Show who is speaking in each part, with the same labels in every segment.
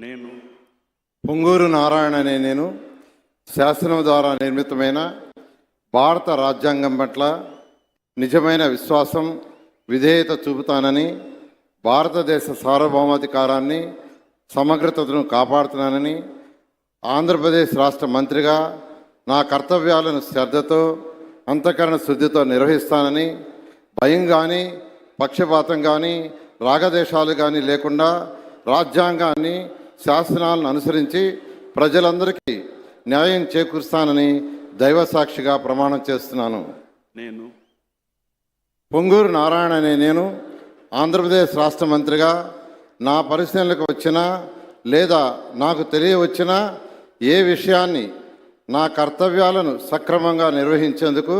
Speaker 1: నేను
Speaker 2: పొంగూరు నారాయణ అనే నేను శాసనం ద్వారా నిర్మితమైన భారత రాజ్యాంగం పట్ల నిజమైన విశ్వాసం విధేయత చూపుతానని భారతదేశ సార్వభౌమాధికారాన్ని సమగ్రతను కాపాడుతున్నానని ఆంధ్రప్రదేశ్ రాష్ట్ర మంత్రిగా నా కర్తవ్యాలను శ్రద్ధతో అంతఃకరణ శుద్ధితో నిర్వహిస్తానని భయం కానీ పక్షపాతం కానీ రాగదేశాలు కానీ లేకుండా రాజ్యాంగాన్ని శాసనాలను అనుసరించి ప్రజలందరికీ న్యాయం చేకూరుస్తానని దైవసాక్షిగా ప్రమాణం చేస్తున్నాను.
Speaker 1: నేను
Speaker 2: పొంగూరు నారాయణ అనే నేను ఆంధ్రప్రదేశ్ రాష్ట్ర మంత్రిగా నా పరిశీలనకు వచ్చినా లేదా నాకు తెలియవచ్చినా ఏ విషయాన్ని నా కర్తవ్యాలను సక్రమంగా నిర్వహించేందుకు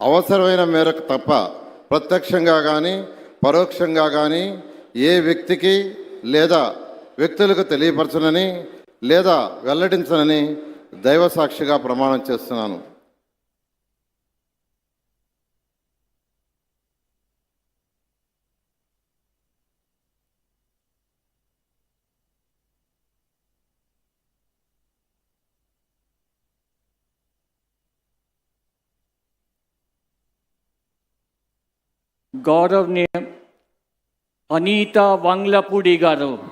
Speaker 2: అవసరమైన మేరకు తప్ప ప్రత్యక్షంగా కానీ పరోక్షంగా కానీ ఏ వ్యక్తికి లేదా వ్యక్తులకు తెలియపరచనని లేదా వెల్లడించనని దైవసాక్షిగా ప్రమాణం చేస్తున్నాను.
Speaker 3: గౌరవనీయ అనీత వంగ్లపూడి గారు.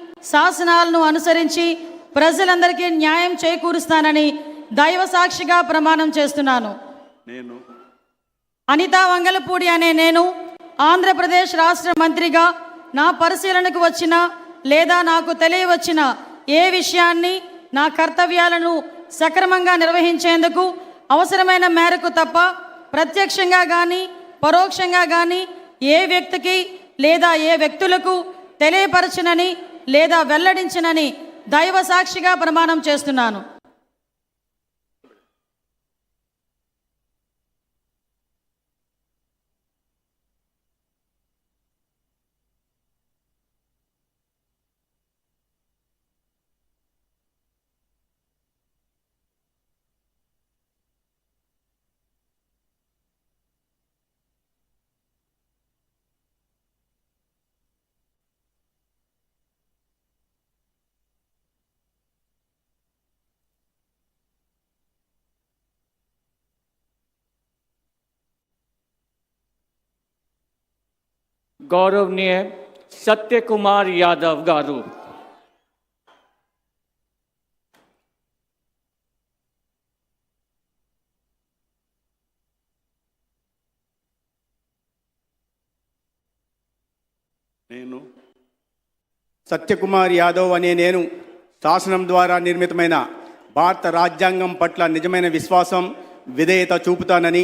Speaker 4: శాసనాలను అనుసరించి ప్రజలందరికీ న్యాయం చేకూరుస్తానని దైవ సాక్షిగా ప్రమాణం చేస్తున్నాను.
Speaker 1: నేను
Speaker 4: అనితా వంగలపూడి అనే నేను ఆంధ్రప్రదేశ్ రాష్ట్ర మంత్రిగా నా పరిశీలనకు వచ్చిన లేదా నాకు తెలియవచ్చిన ఏ విషయాన్ని నా కర్తవ్యాలను సక్రమంగా నిర్వహించేందుకు అవసరమైన మేరకు తప్ప ప్రత్యక్షంగా కానీ పరోక్షంగా కానీ ఏ వ్యక్తికి లేదా ఏ వ్యక్తులకు తెలియపరచనని లేదా వెల్లడించనని దైవ సాక్షిగా ప్రమాణం చేస్తున్నాను.
Speaker 3: గౌరవనీయ సత్యకుమార్ యాదవ్ గారు.
Speaker 1: నేను
Speaker 5: సత్యకుమార్ యాదవ్ అనే నేను శాసనం ద్వారా నిర్మితమైన భారత రాజ్యాంగం పట్ల నిజమైన విశ్వాసం విధేయత చూపుతానని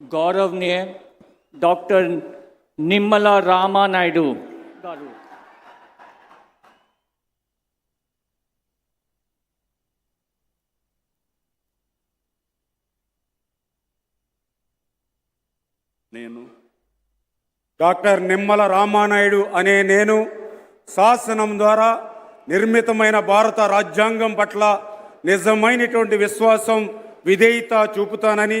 Speaker 3: గౌరవనీయ డాక్టర్ నిమ్మల రామానాయుడు గారు.
Speaker 1: నేను
Speaker 6: డాక్టర్ నిమ్మల రామానాయుడు అనే నేను శాసనం ద్వారా నిర్మితమైన భారత రాజ్యాంగం పట్ల నిజమైనటువంటి విశ్వాసం విధేయత చూపుతానని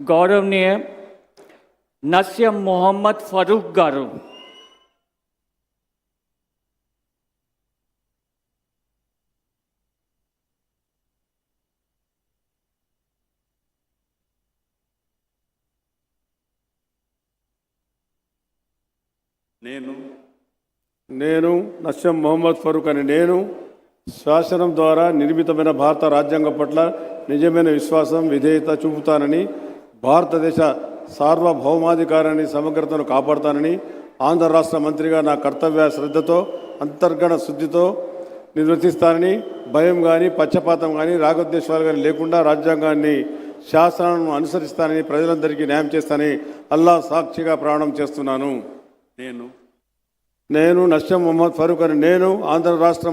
Speaker 3: గౌరవనీయ నస్యం మొహమ్మద్ ఫరూక్ గారు.
Speaker 1: నేను
Speaker 7: నేను నస్యం మొహమ్మద్ ఫరూక్ అని నేను శాసనం ద్వారా నిర్మితమైన భారత రాజ్యాంగం పట్ల నిజమైన విశ్వాసం విధేయత చూపుతానని భారతదేశ సార్వభౌమాధికారాన్ని సమగ్రతను కాపాడుతానని ఆంధ్ర రాష్ట్ర మంత్రిగా నా కర్తవ్య శ్రద్ధతో అంతర్గణ శుద్ధితో నిర్వర్తిస్తానని భయం కానీ పక్షపాతం కానీ రాగద్వేషాలు కానీ లేకుండా రాజ్యాంగాన్ని శాసనాలను అనుసరిస్తానని ప్రజలందరికీ న్యాయం చేస్తానని అల్లా సాక్షిగా ప్రాణం చేస్తున్నాను.
Speaker 1: నేను?
Speaker 7: నేను నష్టం మొహమ్మద్ ఫరూక్ అని నేను ఆంధ్ర రాష్ట్ర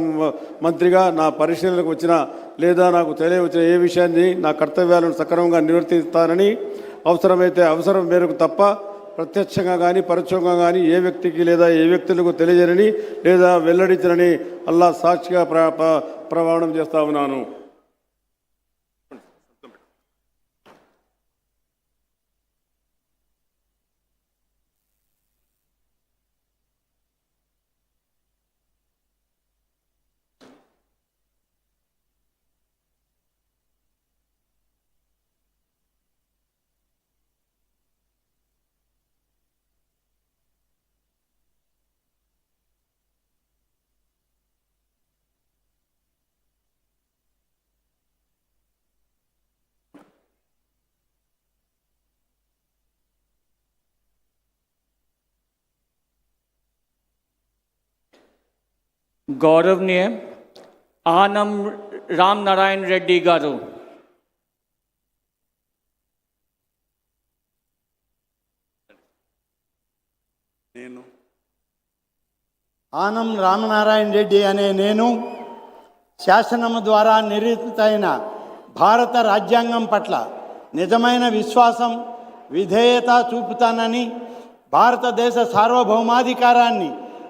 Speaker 7: మంత్రిగా నా పరిశీలనకు వచ్చిన లేదా నాకు తెలియవచ్చిన ఏ విషయాన్ని నా కర్తవ్యాలను సక్రమంగా నిర్వర్తిస్తానని అవసరమైతే అవసరం మేరకు తప్ప ప్రత్యక్షంగా కానీ పరోక్షంగా కానీ ఏ వ్యక్తికి లేదా ఏ వ్యక్తులకు తెలియజేయనని లేదా వెల్లడించనని అల్లా సాక్షిగా ప్ర- ప్రమాణం చేస్తా ఉన్నాను.
Speaker 3: గౌరవనీయ ఆనం రామ్ నారాయణ రెడ్డి గారు.
Speaker 1: నేను
Speaker 8: ఆనం రామనారాయణ రెడ్డి అనే నేను శాసనము ద్వారా నిర్మితమైన భారత రాజ్యాంగం పట్ల నిజమైన విశ్వాసం విధేయత చూపుతానని భారతదేశ సార్వభౌమాధికారాన్ని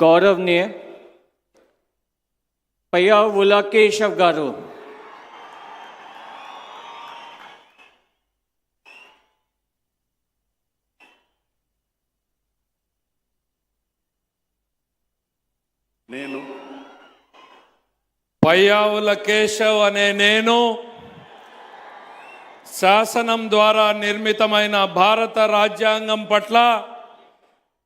Speaker 3: గౌరవనీయ పయ్యావుల కేశవ్ గారు.
Speaker 1: నేను
Speaker 9: పయ్యావుల కేశవ్ అనే నేను శాసనం ద్వారా నిర్మితమైన భారత రాజ్యాంగం పట్ల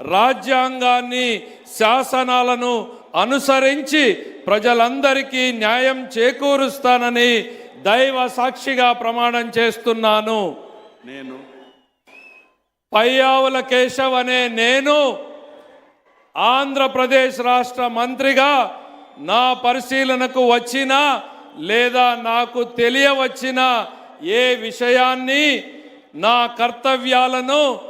Speaker 9: రాజ్యాంగాన్ని శాసనాలను అనుసరించి ప్రజలందరికీ న్యాయం చేకూరుస్తానని దైవ సాక్షిగా ప్రమాణం చేస్తున్నాను.
Speaker 1: నేను
Speaker 9: పయ్యావుల కేశవ్ అనే నేను ఆంధ్రప్రదేశ్ రాష్ట్ర మంత్రిగా నా పరిశీలనకు వచ్చిన లేదా నాకు తెలియవచ్చిన ఏ విషయాన్ని నా కర్తవ్యాలను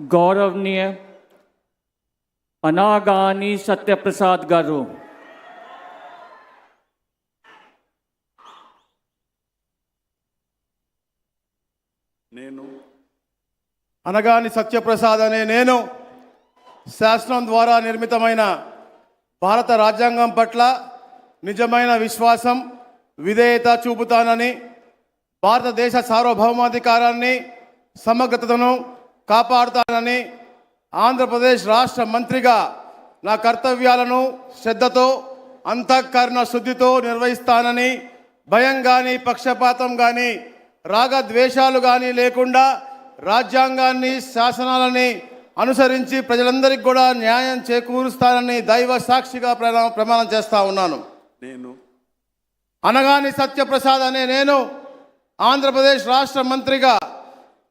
Speaker 3: గౌరవనీయ అనాగాని సత్యప్రసాద్ గారు.
Speaker 1: నేను
Speaker 10: అనగాని సత్యప్రసాద్ అనే నేను శాసనం ద్వారా నిర్మితమైన భారత రాజ్యాంగం పట్ల నిజమైన విశ్వాసం విధేయత చూపుతానని భారతదేశ సార్వభౌమాధికారాన్ని సమగ్రతను కాపాడుతానని ఆంధ్రప్రదేశ్ రాష్ట్ర మంత్రిగా నా కర్తవ్యాలను శ్రద్ధతో అంతఃకరణ శుద్ధితో నిర్వహిస్తానని భయం కానీ పక్షపాతం కానీ రాగద్వేషాలు కానీ లేకుండా రాజ్యాంగాన్ని శాసనాలని అనుసరించి ప్రజలందరికీ కూడా న్యాయం చేకూరుస్తానని దైవ సాక్షిగా ప్రమాణ- ప్రమాణం చేస్తా ఉన్నాను.
Speaker 1: నేను
Speaker 10: అనగాని సత్యప్రసాద్ అనే నేను ఆంధ్రప్రదేశ్ రాష్ట్ర మంత్రిగా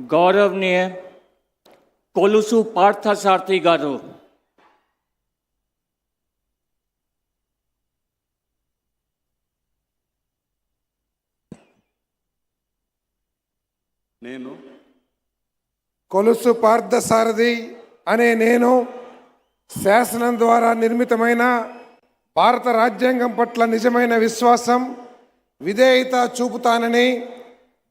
Speaker 3: గౌరవనీయ కొలుసు పార్థసారథి గారు
Speaker 1: నేను
Speaker 11: కొలుసు పార్థసారథి అనే నేను శాసనం ద్వారా నిర్మితమైన భారత రాజ్యాంగం పట్ల నిజమైన విశ్వాసం విధేయత చూపుతానని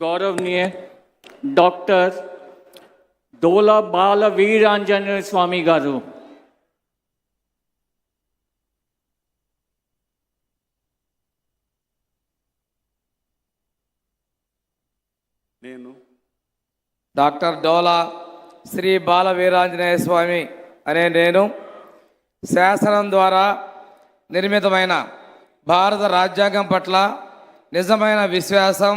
Speaker 3: గౌరవనీయ డాక్టర్ దోల బాల వీరాంజనేయ స్వామి గారు.
Speaker 1: నేను
Speaker 12: డాక్టర్ డోల శ్రీ బాల వీరాంజనేయ స్వామి అనే నేను శాసనం ద్వారా నిర్మితమైన భారత రాజ్యాంగం పట్ల నిజమైన విశ్వాసం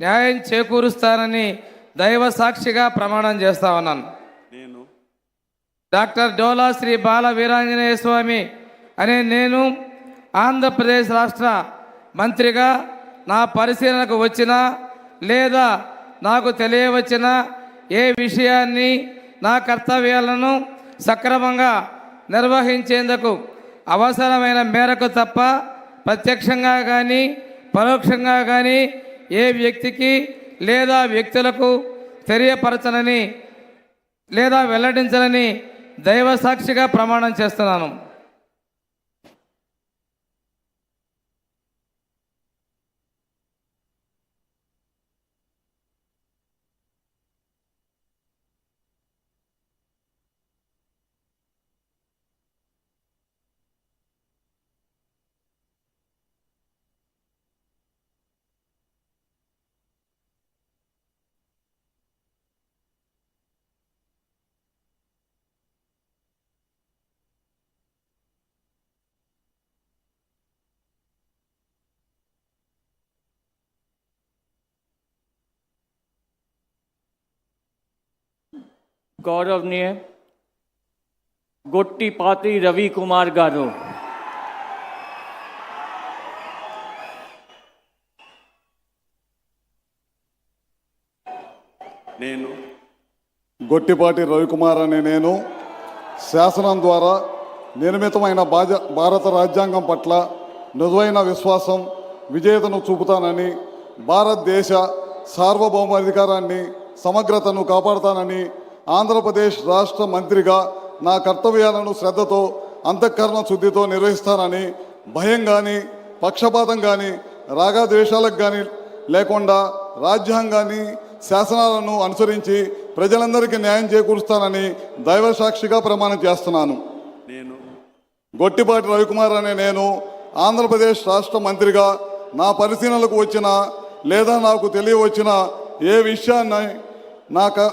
Speaker 12: న్యాయం చేకూరుస్తానని దైవ సాక్షిగా ప్రమాణం చేస్తా ఉన్నాను.
Speaker 1: నేను
Speaker 12: డాక్టర్ డోలా శ్రీ బాల వీరాంజనేయ స్వామి అనే నేను ఆంధ్రప్రదేశ్ రాష్ట్ర మంత్రిగా నా పరిశీలనకు వచ్చిన లేదా నాకు తెలియవచ్చిన ఏ విషయాన్ని నా కర్తవ్యాలను సక్రమంగా నిర్వహించేందుకు అవసరమైన మేరకు తప్ప ప్రత్యక్షంగా కానీ పరోక్షంగా కానీ ఏ వ్యక్తికి లేదా వ్యక్తులకు తెలియపరచనని లేదా వెల్లడించనని దైవ సాక్షిగా ప్రమాణం చేస్తున్నాను.
Speaker 3: గౌరవనీయ గొట్టిపాతి రవి కుమార్ గారు
Speaker 1: నేను
Speaker 7: గొట్టిపాటి రవికుమార్ అనే నేను శాసనం ద్వారా నిర్మితమైన బాజ భారత రాజ్యాంగం పట్ల నిజమైన విశ్వాసం విజేతను చూపుతానని భారతదేశ సార్వభౌమాధికారాన్ని సమగ్రతను కాపాడుతానని ఆంధ్రప్రదేశ్ రాష్ట్ర మంత్రిగా నా కర్తవ్యాలను శ్రద్ధతో అంతఃకరణ శుద్ధితో నిర్వహిస్తానని భయం కానీ పక్షపాతం కానీ రాగద్వేషాలకు కానీ లేకుండా రాజ్యాంగాన్ని శాసనాలను అనుసరించి
Speaker 13: ప్రజలందరికీ న్యాయం చేకూరుస్తానని దైవ సాక్షిగా ప్రమాణం చేస్తున్నాను.
Speaker 1: నేను
Speaker 13: గొట్టిపాటి రవికుమార్ అనే నేను ఆంధ్రప్రదేశ్ రాష్ట్ర మంత్రిగా నా పరిశీలనలకు వచ్చిన లేదా నాకు తెలియవచ్చిన ఏ విషయాన్ని నా క-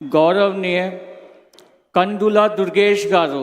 Speaker 3: गौरवनीय कंदुला दुर्गेश गारू।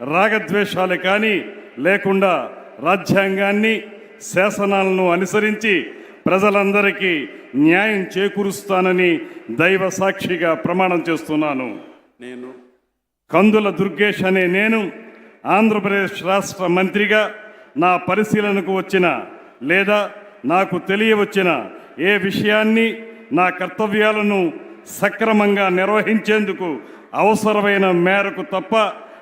Speaker 14: రాగద్వేషాలు కానీ లేకుండా రాజ్యాంగాన్ని శాసనాలను అనుసరించి ప్రజలందరికీ న్యాయం చేకూరుస్తానని దైవ సాక్షిగా ప్రమాణం చేస్తున్నాను.
Speaker 1: నేను
Speaker 14: కందుల దుర్గేష్ అనే నేను ఆంధ్రప్రదేశ్ రాష్ట్ర మంత్రిగా నా పరిశీలనకు వచ్చిన లేదా నాకు తెలియవచ్చిన ఏ విషయాన్ని నా కర్తవ్యాలను సక్రమంగా నిర్వహించేందుకు అవసరమైన మేరకు తప్ప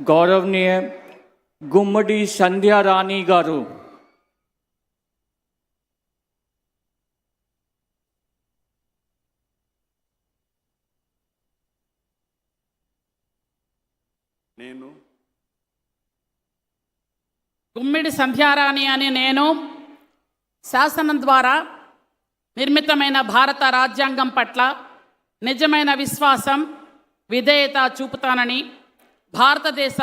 Speaker 3: గౌరవనీయ గుమ్మడి సంధ్యారాణి గారు.
Speaker 1: నేను
Speaker 15: గుమ్మిడి సంధ్యారాణి అని నేను శాసనం ద్వారా నిర్మితమైన భారత రాజ్యాంగం పట్ల నిజమైన విశ్వాసం విధేయత చూపుతానని భారతదేశ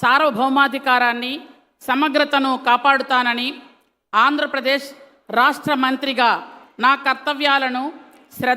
Speaker 15: సార్వభౌమాధికారాన్ని సమగ్రతను కాపాడుతానని ఆంధ్రప్రదేశ్ రాష్ట్ర మంత్రిగా నా కర్తవ్యాలను శ్రద్ధ